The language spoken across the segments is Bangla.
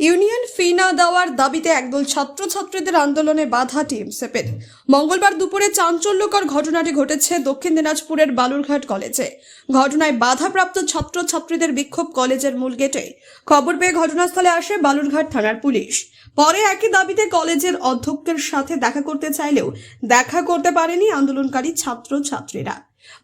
ইউনিয়ন ফি না দেওয়ার দাবিতে একদল ছাত্রছাত্রীদের আন্দোলনে বাধা টিএমসিপির মঙ্গলবার দুপুরে চাঞ্চল্যকর ঘটনাটি ঘটেছে দক্ষিণ দিনাজপুরের বালুরঘাট কলেজে। ঘটনায় বাধাপ্রাপ্ত ছাত্রছাত্রীদের বিক্ষোভ কলেজের মূল গেটে খবর পেয়ে ঘটনাস্থলে আসে বালুরঘাট থানার পুলিশ। পরে একই দাবিতে কলেজের অধ্যক্ষের সাথে দেখা করতে চাইলেও দেখা করতে পারেনি আন্দোলনকারী ছাত্রছাত্রীরা।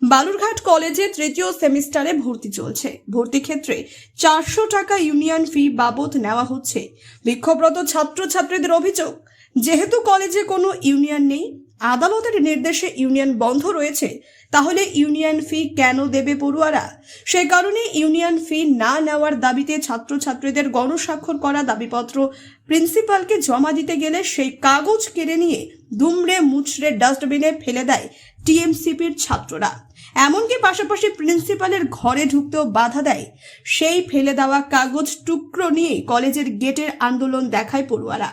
বালুরঘাট কলেজে তৃতীয় সেমিস্টারে ভর্তি চলছে। ভর্তি ক্ষেত্রে চারশো টাকা ইউনিয়ন ফি বাবদ নেওয়া হচ্ছে। বিক্ষোভরত ছাত্রছাত্রীদের অভিযোগ, যেহেতু কলেজে কোনো ইউনিয়ন নেই, আদালতের নির্দেশে ইউনিয়ন বন্ধ রয়েছে, তাহলে ইউনিয়ন ফি কেন দেবে পড়ুয়ারা? সেই কারণে ইউনিয়ন ফি না নেওয়ার দাবিতে ছাত্রছাত্রীদের গণস্বাক্ষর করা দাবিপত্র প্রিন্সিপালকে জমা দিতে গেলে সেই কাগজ কেড়ে নিয়ে দুমড়ে মুচড়ে ডাস্টবিনে ফেলে দেয় টিএমসিপির ছাত্ররা। এমনকি পাশাপাশি প্রিন্সিপালের ঘরে ঢুকতেও বাধা দেয়। সেই ফেলে দেওয়া কাগজ টুকরো নিয়ে কলেজের গেটের আন্দোলন দেখায় পড়ুয়ারা।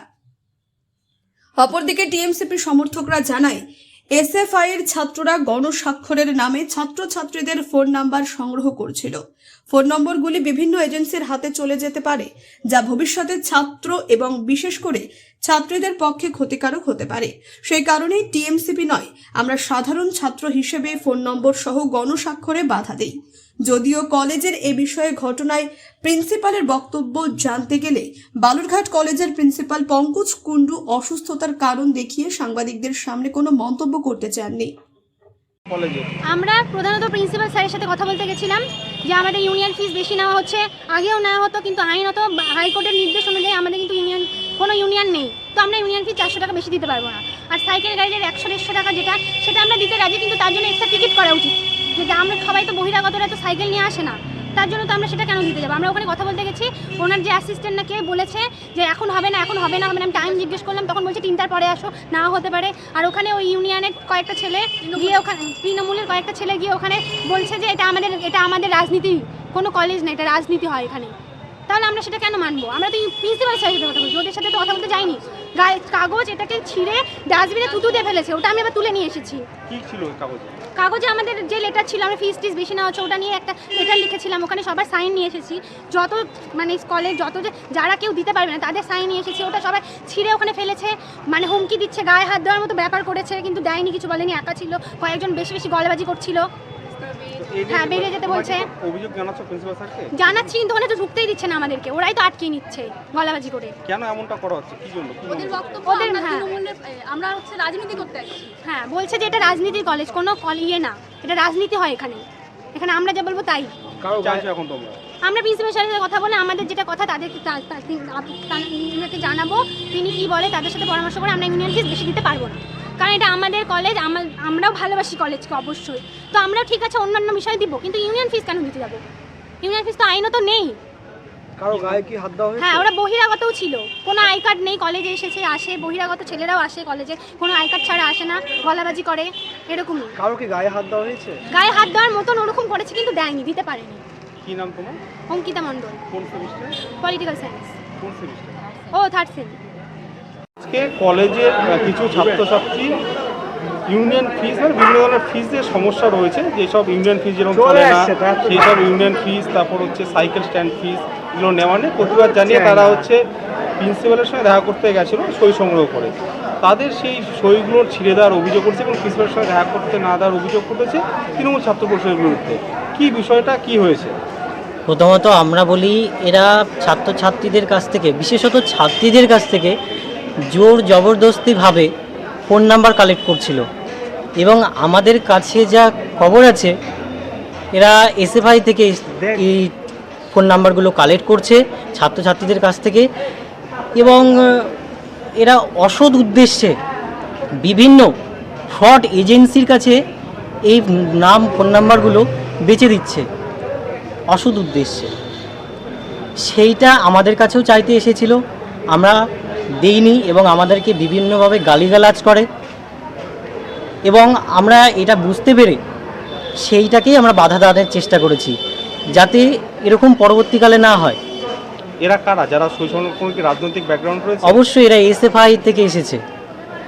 অপরদিকে টিএমসিপি সমর্থকরা জানায় এসএফআই এর ছাত্ররা গণস্বাক্ষরের নামে ছাত্রছাত্রীদের ফোন নাম্বার সংগ্রহ করছিল। ফোন নম্বরগুলি বিভিন্ন এজেন্সির হাতে চলে যেতে পারে, যা ভবিষ্যতে ছাত্র এবং বিশেষ করে ছাত্রীদের পক্ষে ক্ষতিকারক হতে পারে। সেই কারণেই টিএমসিপি নয়, আমরা সাধারণ ছাত্র হিসেবে ফোন নম্বর সহ গণস্বাক্ষরে বাধা দেই। যদিও কলেজের এ বিষয়ে ঘটনায় প্রিন্সিপালের বক্তব্য জানতে গেলে বালুরঘাট কলেজের প্রিন্সিপাল পঙ্কজ কুণ্ডু অসুস্থতার কারণ দেখিয়ে সাংবাদিকদের সামনে কোনো মন্তব্য করতে চাননি। আমরা প্রধানত প্রিন্সিপাল স্যারের সাথে কথা বলতে গেছিলাম যে আমাদের ইউনিয়ন ফিস বেশি নেওয়া হচ্ছে। আগেও নেওয়া হতো কিন্তু আইনত হাইকোর্টের নির্দেশ অনুযায়ী আমাদের কিন্তু ইউনিয়ন কোনো ইউনিয়ন নেই। তো আমরা ইউনিয়ন ফি চারশো টাকা বেশি দিতে পারব না। আর সাইকেল গাড়ির একশো দেড়শো টাকা যেটা সেটা আমরা দিতে রাজি কিন্তু তার জন্য এক্সট্রা টিকিট করা উচিত। যেটা আমরা সবাই তো বহিরাগতরা তো সাইকেল নিয়ে আসে না তার জন্য তো আমরা সেটা কেন দিতে যাব? আমরা ওখানে কথা বলতে গেছি ওনার যে অ্যাসিস্ট্যান্ট না কে বলেছে যে এখন হবে না এখন হবে না হবে না আমি টাইম জিজ্ঞেস করলাম তখন বলছে তিনটার পরে আসো না হতে পারে। আর ওখানে ওই ইউনিয়নের কয়েকটা ছেলে গিয়ে ওখানে তৃণমূলের কয়েকটা ছেলে গিয়ে ওখানে বলছে যে এটা আমাদের এটা আমাদের রাজনীতি কোনো কলেজ না এটা রাজনীতি হয় এখানে। তাহলে আমরা সেটা কেন মানবো? আমরা তো প্রিন্সিপাল স্যারের সাথে কথা বলছি ওদের সাথে তো কথা গায়ে কাগজ এটাকে ছিঁড়ে ডাস্টবিনে থুতু দিয়ে ফেলেছে ওটা আমি আবার তুলে নিয়ে এসেছি। কি ছিল ওই কাগজে? কাগজে আমাদের যে লেটার ছিল আমরা ফিস টিস বেশি নেওয়া হচ্ছে ওটা নিয়ে একটা লেটার লিখেছিলাম ওখানে সবার সাইন নিয়ে এসেছি। যত মানে কলেজ যত যে যারা কেউ দিতে পারবে না তাদের সাইন নিয়ে এসেছি ওটা সবাই ছিঁড়ে ওখানে ফেলেছে মানে হুমকি দিচ্ছে গায়ে হাত দেওয়ার মতো ব্যাপার করেছে কিন্তু দেয়নি কিছু বলেনি একা ছিল কয়েকজন বেশি বেশি গলাবাজি করছিল। হ্যাঁ, বেরিয়ে যেতে বলছে। অভিযোগ জানাচ্ছ প্রিন্সিপাল স্যারকে জানাচ্ছি কিন্তু ওখানে তো ঢুকতেই দিচ্ছে না আমাদেরকে ওরাই তো আটকে নিচ্ছে গলাবাজি করে কেন এমনটা করা হচ্ছে কি জন্য ওদের বক্তব্য ওদের, আমরা হ্যাঁ। আমরা হচ্ছে রাজনীতি করতে আসছি হ্যাঁ বলছে যে এটা রাজনীতির কলেজ কোনো কল ইয়ে না এটা রাজনীতি হয় এখানে এখানে আমরা যা বলব তাই এখন তোমরা আমরা প্রিন্সিপাল স্যারের সাথে কথা বলে আমাদের যেটা কথা তাদেরকে জানাব তিনি কি বলে তাদের সাথে পরামর্শ করে আমরা ইউনিয়ন ফিস বেশি দিতে পারব না কারণ এটা আমাদের কলেজ আমার আমরাও ভালোবাসি কলেজকে অবশ্যই। তো আমরাও ঠিক আছে অন্যান্য বিষয় দিব কিন্তু ইউনিয়ন ফিস কেন দিতে যাব? ইউনিয়ন ফিস তো আইনও তো নেই। কারও গায়ে কি হাত দেওয়া হ্যাঁ ওরা বহিরাগতও ছিল। কোনো আই কার্ড নেই কলেজে এসেছে আসে বহিরাগত ছেলেরাও আসে কলেজে কোনো আই কার্ড ছাড়া আসে না গলাবাজি করে এরকমই। কারও কি গায়ে হাত দেওয়া হয়েছে? গায়ে হাত দেওয়ার মতন ওরকম করেছে কিন্তু দেয়নি দিতে পারেনি। কি নাম তোমার? অঙ্কিতা মণ্ডল। কোন সেমিস্টার পলিটিক্যাল সায়েন্স কোন সেমিস্টার ও থার্ড সেম আজকে কলেজের কিছু ছাত্রছাত্রী ইউনিয়ন ফিজ আর বিভিন্ন ধরনের ফিজের সমস্যা রয়েছে যেসব ইউনিয়ন ফিজ যেরকম চলে চলে না সেই সব ইউনিয়ন ফিজ তারপর হচ্ছে সাইকেল স্ট্যান্ড ফিজ এগুলো নেওয়া নেই। প্রতিবাদ জানিয়ে তারা হচ্ছে প্রিন্সিপালের সঙ্গে দেখা করতে গেছিল সই সংগ্রহ করে। তাদের সেই সইগুলো ছিঁড়ে দেওয়ার অভিযোগ করছে এবং প্রিন্সিপালের সঙ্গে দেখা করতে না দেওয়ার অভিযোগ করেছে তৃণমূল ছাত্র পরিষদের বিরুদ্ধে। কী বিষয়টা কি হয়েছে? প্রথমত আমরা বলি এরা ছাত্রছাত্রীদের কাছ থেকে বিশেষত ছাত্রীদের কাছ থেকে জোর জবরদস্তিভাবে ফোন নাম্বার কালেক্ট করছিল। এবং আমাদের কাছে যা খবর আছে, এরা এসএফআই থেকে এই ফোন নাম্বারগুলো কালেক্ট করছে ছাত্রছাত্রীদের কাছ থেকে। এবং এরা অসৎ উদ্দেশ্যে বিভিন্ন ফ্রড এজেন্সির কাছে এই নাম, ফোন নাম্বারগুলো বেচে দিচ্ছে। অসৎ উদ্দেশ্যে। সেইটা আমাদের কাছেও চাইতে এসেছিল। আমরা দেইনি এবং আমাদেরকে বিভিন্নভাবে গালিগালাজ করে। এবং আমরা এটা বুঝতে পেরে সেইটাকেই আমরা বাধা দেওয়ার চেষ্টা করেছি যাতে এরকম পরবর্তীকালে না হয়। এরা কারা? যারা কি রাজনৈতিক ব্যাকগ্রাউন্ড রয়েছে? অবশ্যই এরা এসএফআই থেকে এসেছে।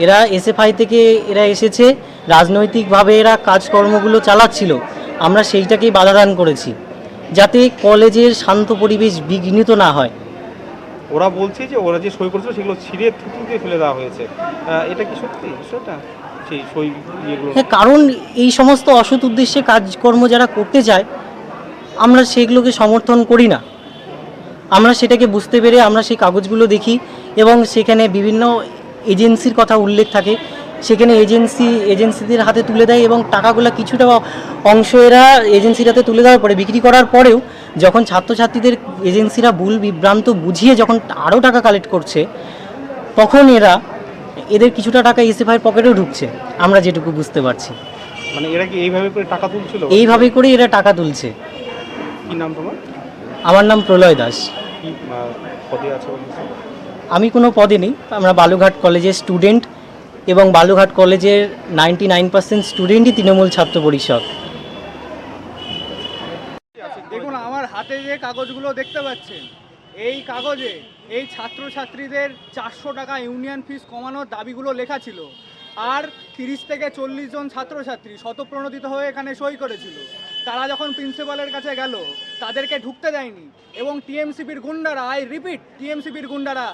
এরা এসএফআই থেকে এরা এসেছে রাজনৈতিকভাবে এরা কাজকর্মগুলো চালাচ্ছিল। আমরা সেইটাকেই বাধাদান করেছি যাতে কলেজের শান্ত পরিবেশ বিঘ্নিত না হয়। ওরা বলছে যে ওরা যে সই করেছিল সেগুলো ছিঁড়ে থুতু দিয়ে ফেলে দেওয়া হয়েছে। এটা কি সত্যি? বিষয়টা? সেই সই ইয়েগুলো হ্যাঁ কারণ এই সমস্ত অসৎ উদ্দেশ্যে কাজকর্ম যারা করতে চায় আমরা সেগুলোকে সমর্থন করি না। আমরা সেটাকে বুঝতে পেরে আমরা সেই কাগজগুলো দেখি এবং সেখানে বিভিন্ন এজেন্সির কথা উল্লেখ থাকে। সেখানে এজেন্সি এজেন্সিদের হাতে তুলে দেয় এবং টাকাগুলো কিছুটা অংশ এরা এজেন্সির হাতে তুলে দেওয়ার পরে বিক্রি করার পরেও যখন ছাত্রছাত্রীদের এজেন্সিরা ভুল বিভ্রান্ত বুঝিয়ে যখন আরও টাকা কালেক্ট করছে তখন এরা এদের কিছুটা টাকা এসএফআইয়ের পকেটেও ঢুকছে। আমরা যেটুকু বুঝতে পারছি। মানে এরা কি এইভাবে করে টাকা তুলছিল? এইভাবে করে এরা টাকা তুলছে। কি নাম তোমার? আমার নাম প্রলয় দাস। আমি কোনো পদে নেই। আমরা বালুঘাট কলেজের স্টুডেন্ট। এবং বালুঘাট কলেজের নাইনটি নাইন পার্সেন্ট স্টুডেন্টই তৃণমূল ছাত্র পরিষদ। দেখুন, আমার হাতে যে কাগজগুলো দেখতে পাচ্ছেন, এই কাগজে এই ছাত্রছাত্রীদের চারশো টাকা ইউনিয়ন ফিস কমানোর দাবিগুলো লেখা ছিল আর তিরিশ থেকে চল্লিশ জন ছাত্রছাত্রী শতপ্রণোদিত হয়ে এখানে সই করেছিল। তারা যখন প্রিন্সিপালের কাছে গেল, তাদেরকে ঢুকতে দেয়নি এবং টিএমসিপির গুন্ডারা, আই রিপিট, টিএমসিপির গুন্ডারা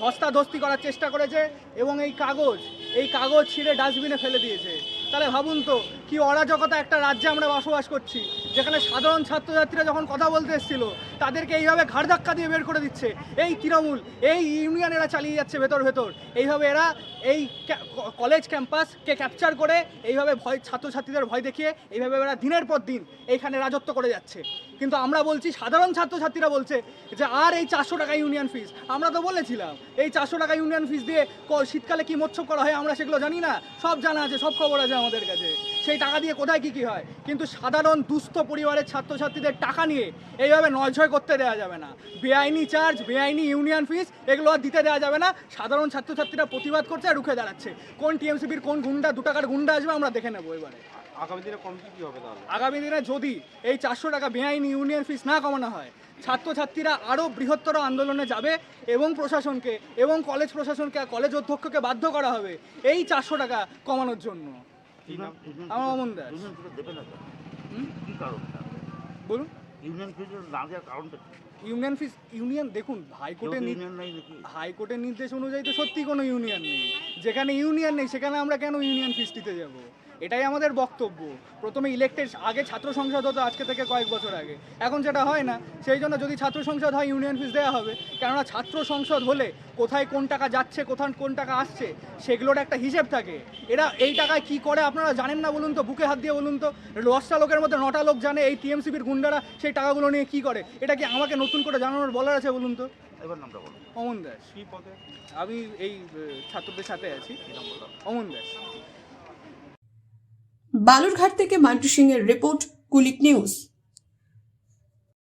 ধস্তাধস্তি করার চেষ্টা করেছে এবং এই কাগজ এই কাগজ ছিঁড়ে ডাস্টবিনে ফেলে দিয়েছে। তাহলে ভাবুন তো, কি অরাজকতা একটা রাজ্যে আমরা বসবাস করছি, যেখানে সাধারণ ছাত্রছাত্রীরা যখন কথা বলতে এসেছিল, তাদেরকে এইভাবে ঘাড় ধাক্কা দিয়ে বের করে দিচ্ছে। এই তৃণমূল, এই ইউনিয়ন এরা চালিয়ে যাচ্ছে ভেতর ভেতর। এইভাবে এরা এই কলেজ ক্যাম্পাসকে ক্যাপচার করে, এইভাবে ভয়, ছাত্রছাত্রীদের ভয় দেখিয়ে, এইভাবে এরা দিনের পর দিন এইখানে রাজত্ব করে যাচ্ছে। কিন্তু আমরা বলছি, সাধারণ ছাত্রছাত্রীরা বলছে যে, আর এই চারশো টাকা ইউনিয়ন ফিস আমরা তো বলেছিলাম, এই চারশো টাকা ইউনিয়ন ফিস দিয়ে শীতকালে কি মোচ্ছব করা হয় আমরা সেগুলো জানি না, সব জানা আছে, সব খবর আছে আমাদের কাছে। সেই টাকা দিয়ে কোথায় কি কি হয়? কিন্তু সাধারণ দুস্থ পরিবারের ছাত্রছাত্রীদের টাকা নিয়ে এইভাবে নয়ছয় করতে দেওয়া যাবে না। বেআইনি চার্জ বেআইনি ইউনিয়ন ফিস এগুলো আর দিতে দেওয়া যাবে না। সাধারণ ছাত্রছাত্রীরা প্রতিবাদ করছে আর রুখে দাঁড়াচ্ছে। কোন টিএমসিপির কোন গুন্ডা দু টাকার গুন্ডা আসবে আমরা দেখে নেব এবারে। আগামী দিনে কমিটি কি হবে তাহলে? আগামী দিনে যদি এই চারশো টাকা বেআইনি ইউনিয়ন ফিস না কমানো হয় ছাত্রছাত্রীরা আরও বৃহত্তর আন্দোলনে যাবে এবং প্রশাসনকে এবং কলেজ প্রশাসনকে আর কলেজ অধ্যক্ষকে বাধ্য করা হবে এই চারশো টাকা কমানোর জন্য। আমার অমন দাস। ইউনিয়ন ফিজে দেবে না কি কারণটা? বলুন। ইউনিয়ন ফিজে না দেওয়ার কারণটা ইউনিয়ন ফিস ইউনিয়ন দেখুন হাইকোর্টের হাইকোর্টের নির্দেশ অনুযায়ী তো সত্যি কোনো ইউনিয়ন নেই। যেখানে ইউনিয়ন নেই সেখানে আমরা কেন ইউনিয়ন ফিস দিতে যাব? এটাই আমাদের বক্তব্য। প্রথমে ইলেক্টেড আগে ছাত্র সংসদ হতো আজকে থেকে কয়েক বছর আগে। এখন যেটা হয় না। সেই জন্য যদি ছাত্র সংসদ হয় ইউনিয়ন ফিস দেওয়া হবে। কেননা ছাত্র সংসদ হলে কোথায় কোন টাকা যাচ্ছে কোথায় কোন টাকা আসছে সেগুলোর একটা হিসেব থাকে। এরা এই টাকায় কি করে আপনারা জানেন না বলুন তো? বুকে হাত দিয়ে বলুন তো? দশটা লোকের মধ্যে নটা লোক জানে এই টিএমসিপির গুন্ডারা সেই টাকাগুলো নিয়ে কি করে? এটা কি আমাকে নতুন করে জানানোর বলার আছে বলুন তো? এবার নামটা বলো অমন দাস। কি পদে? আমি এই ছাত্রদের সাথে আছি। অমন দাস। বালুরঘাট থেকে মান্টু সিং এর রিপোর্ট কুলিক নিউজ।